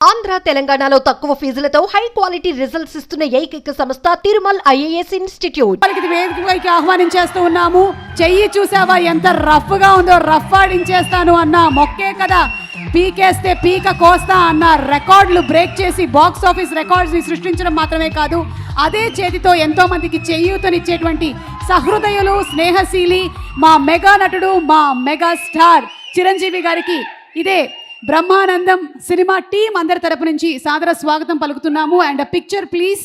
ఆంధ్ర తెలంగాణలో తక్కువ ఫీజులతో high quality results ఇస్తున్న ఏకైక సంస్థ తిరుమల్ ఐఏఎస్ ఇన్స్టిట్యూట్. వాళ్ళకి వేదికపైకి ఆహ్వానించేస్తూ ఉన్నాము. చెయ్యి చూసావా? ఎంత రఫ్గా ఉందో రఫ్ ఆడించేస్తాను అన్న మొక్కే కదా. పీకేస్తే పీక కోస్తా అన్న రికార్డులు బ్రేక్ చేసి బాక్స్ ఆఫీస్ రికార్డ్స్ని సృష్టించడం మాత్రమే కాదు అదే చేతితో ఎంతో మందికి చేయూతనిచ్చేటువంటి సహృదయులు స్నేహశీలి మా మెగా నటుడు మా మెగా స్టార్ చిరంజీవి గారికి ఇదే బ్రహ్మానందం సినిమా టీం అందరి తరపు నుంచి సాదర స్వాగతం పలుకుతున్నాము. And picture please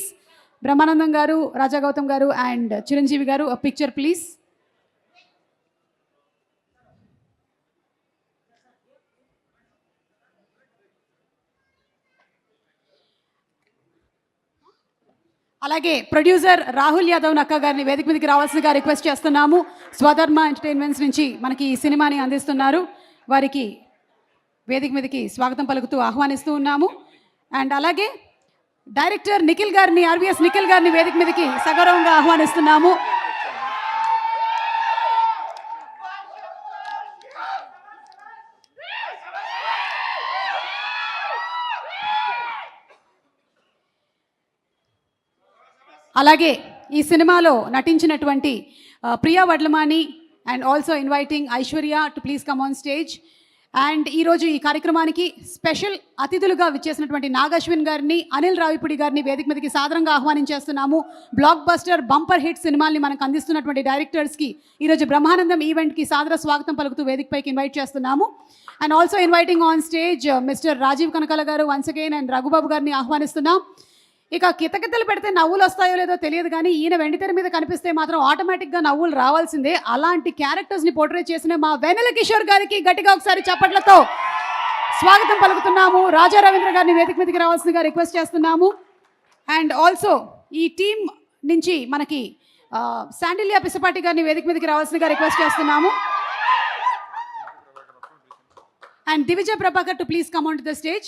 Brahmanandam garu Raja Gautam గారు అండ్ చిరంజీవి గారు పిక్చర్ ప్లీజ్ అలాగే ప్రొడ్యూసర్ రాహుల్ యాదవ్ నక్క గారిని వేదిక మీదకి రావాల్సిందిగా రిక్వెస్ట్ చేస్తున్నాము. స్వధర్మ ఎంటర్టైన్మెంట్స్ నుంచి మనకి ఈ సినిమాని అందిస్తున్నారు. వారికి వేదిక మీదకి స్వాగతం పలుకుతూ ఆహ్వానిస్తూ ఉన్నాము. అండ్ అలాగే డైరెక్టర్ నిఖిల్ గారిని ఆర్బిఎస్ నిఖిల్ గారిని వేదిక మీదకి సగౌరవంగా ఆహ్వానిస్తున్నాము. అలాగే ఈ సినిమాలో నటించినటువంటి Priya Vadlamani and also inviting Aishwarya to please come on stage and ఈరోజు ఈ కార్యక్రమానికి స్పెషల్ అతిథులుగా విచ్చేసినటువంటి నాగశ్విన్ గారిని అనిల్ రావిపుడి గారిని వేదిక మీదకి సాదరంగా ఆహ్వానించేస్తున్నాము. బ్లాక్ బస్టర్ బంపర్ హిట్ సినిమాల్ని మనకు అందిస్తున్నటువంటి డైరెక్టర్స్కి ఈరోజు బ్రహ్మానందం ఈవెంట్కి సాదర స్వాగతం పలుకుతూ వేదికపైకి ఇన్వైట్ చేస్తున్నాము. And also inviting on stage mister Rajiv Kanakala గారు వన్స్ అగైన్ అండ్ రఘుబాబు గారిని ఆహ్వానిస్తున్నాం. ఇక కితకితలు పెడితే నవ్వులు వస్తాయో లేదో తెలియదు కానీ ఈయన వెండితెర మీద కనిపిస్తే మాత్రం ఆటోమేటిక్గా నవ్వులు రావాల్సిందే. అలాంటి క్యారెక్టర్స్ని పోర్ట్రేట్ చేసిన మా వెనెల కిషోర్ గారికి గట్టిగా ఒకసారి చప్పట్లతో స్వాగతం పలుకుతున్నాము. రాజా రవీంద్ర గారిని వేదిక మీదకి రావాల్సిందిగా రిక్వెస్ట్ చేస్తున్నాము. అండ్ ఆల్సో ఈ టీం నుంచి మనకి ఆ, శాండిల్యా పిసపాటి గారిని వేదిక మీదకి రావాల్సిందిగా రిక్వెస్ట్ చేస్తున్నాము. And దివిజయ Prabhakar to please come on to the stage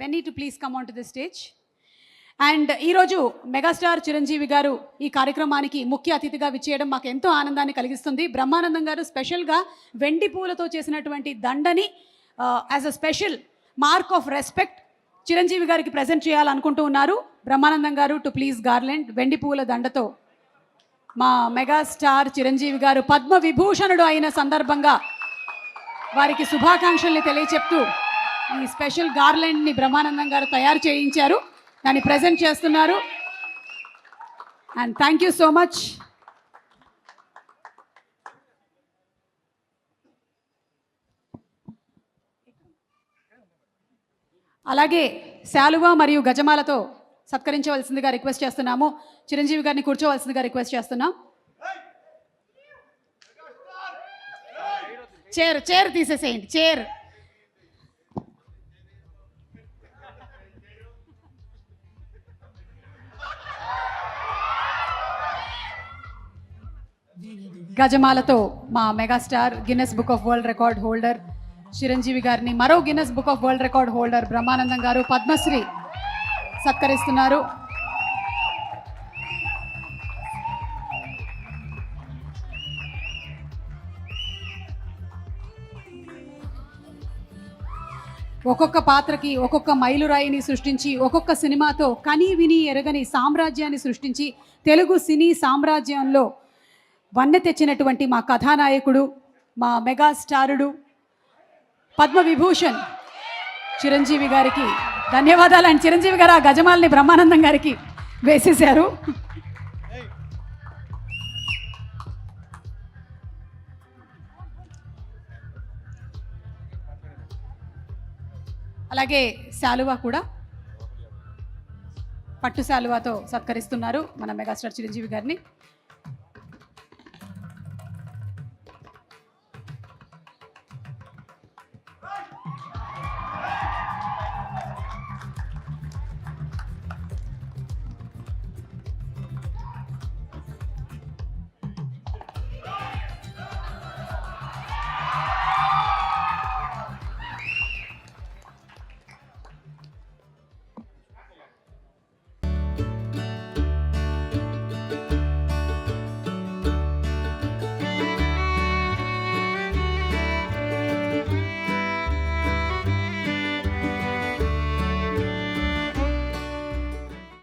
Benny to please come on to the stage and ఈరోజు మెగాస్టార్ చిరంజీవి గారు ఈ కార్యక్రమానికి ముఖ్య అతిథిగా విచ్చేయడం మాకు ఎంతో ఆనందాన్ని కలిగిస్తుంది. బ్రహ్మానందం గారు స్పెషల్గా వెండి పూలతో చేసినటువంటి దండని as a special mark of respect Chiranjeevi గారికి ప్రజెంట్ చేయాలనుకుంటూ ఉన్నారు. బ్రహ్మానందం గారు టు ప్లీజ్ గార్లెండ్ వెండి పూల దండతో. మా మెగాస్టార్ చిరంజీవి గారు పద్మ విభూషణుడు అయిన సందర్భంగా వారికి శుభాకాంక్షల్ని తెలియచెప్తూ ఈ స్పెషల్ గార్లెండ్ని బ్రహ్మానందం గారు తయారు చేయించారు దాన్ని ప్రజెంట్ చేస్తున్నారు and thank you so much అలాగే శాలువా మరియు గజమాలతో సత్కరించవలసిందిగా రిక్వెస్ట్ చేస్తున్నాము చిరంజీవి గారిని కూర్చోవలసిందిగా రిక్వెస్ట్ చేస్తున్నాం చైర్ చైర్ తీసేసేయండి చైర్ గజమాలతో మా megastar Guinness book of world record holder Chiranjeevi గారిని మరో Guinness book of world record holder Brahmanandam గారు పద్మశ్రీ సత్కరిస్తున్నారు. ఒక్కొక్క పాత్రకి ఒక్కొక్క మైలురాయిని సృష్టించి ఒక్కొక్క సినిమాతో కనీ విని ఎరగని సామ్రాజ్యాన్ని సృష్టించి తెలుగు సినీ సామ్రాజ్యంలో వన్నె తెచ్చినటువంటి మా కథానాయకుడు మా మెగాస్టారుడు పద్మవిభూషణ్ పద్మ విభూషణ్ చిరంజీవి గారికి ధన్యవాదాలు. అండ్ చిరంజీవి గారు ఆ గజమాలని బ్రహ్మానందం గారికి వేసేశారు. అలాగే శాలువా కూడా పట్టు శాలువాతో సత్కరిస్తున్నారు మన మెగాస్టార్ చిరంజీవి గారిని.